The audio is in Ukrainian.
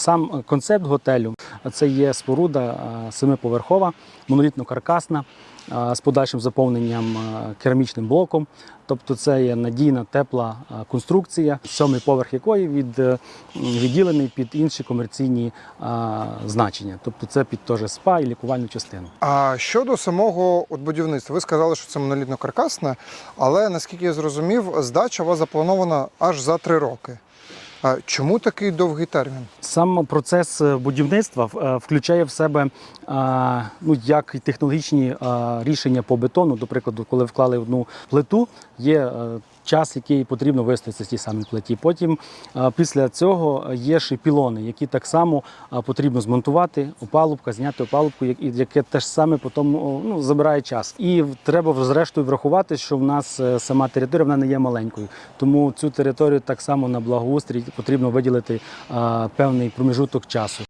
Сам концепт готелю це є споруда семиповерхова, монолітно-каркасна з подальшим заповненням керамічним блоком. Тобто це є надійна тепла конструкція, сьомий поверх якої від, е, відділений під інші комерційні е, значення. Тобто це під теж спа і лікувальну частину. А щодо самого от будівництва, ви сказали, що це монолітно-каркасне, але наскільки я зрозумів, здача у вас запланована аж за три роки. А чому такий довгий термін? Сам процес е, будівництва е, включає в себе е, ну, як технологічні рішення по бетону. До прикладу, коли вклали одну плиту, є час, який потрібно вистояти з тій самій плиті. Потім після цього є ще пілони, які так само потрібно змонтувати, опалубка, зняти опалубку, яке теж саме потім ну, забирає час. І треба зрештою врахувати, що в нас е, сама територія вона не є маленькою. Тому цю територію так само на благоустрій потрібно виділити певний проміжуток часу.